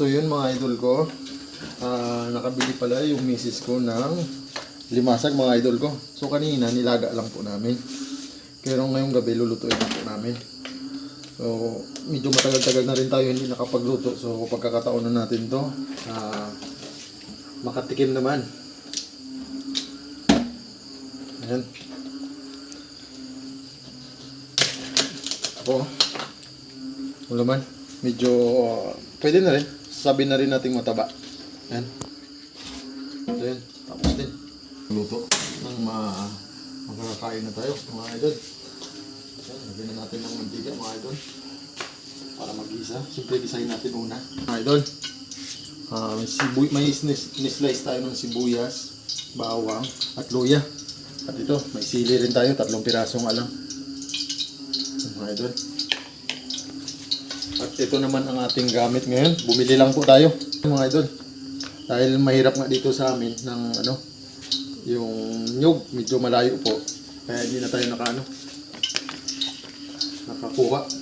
So yun mga idol ko, ah, nakabili pala yung misis ko ng limasag mga idol ko. So kanina nilaga lang po namin. Pero ngayong gabi lulutuin na po namin. So medyo matagal-tagal na rin tayo hindi nakapagluto. So pagkakataon na natin to, ah, makatikim naman. Ayan. Ako, wala man. Medyo, uh, pwede na rin. Sabi na rin nating mataba. Ayan. Ito yun. Tapos din. Luto. Nang ma makakakain na tayo, mga idol. Ayan, lagyan na natin ng mantika, mga idol. Para mag-isa. Siyempre, design natin una. Mga idol. ah may, sibu may slice tayo ng sibuyas, bawang, at luya. At ito, may sili rin tayo. Tatlong pirasong alam. Mga idol. At ito naman ang ating gamit ngayon. Bumili lang po tayo, mga idol. Dahil mahirap nga dito sa amin ng ano, yung nyug, medyo malayo po. Kaya hindi na tayo naka ano, nakakuha.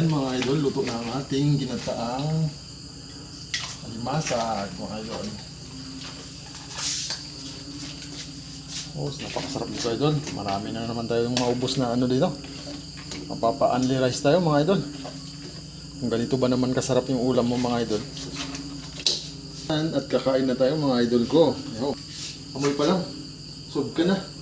Ayan mga idol, luto na ang ating ginataang alimasa mga idol. Oh, napakasarap nito idol. Marami na naman tayong maubos na ano dito. Mapapa-unli rice tayo mga idol. Kung ganito ba naman kasarap yung ulam mo mga idol. At kakain na tayo mga idol ko. Amoy pa lang. Sub ka na.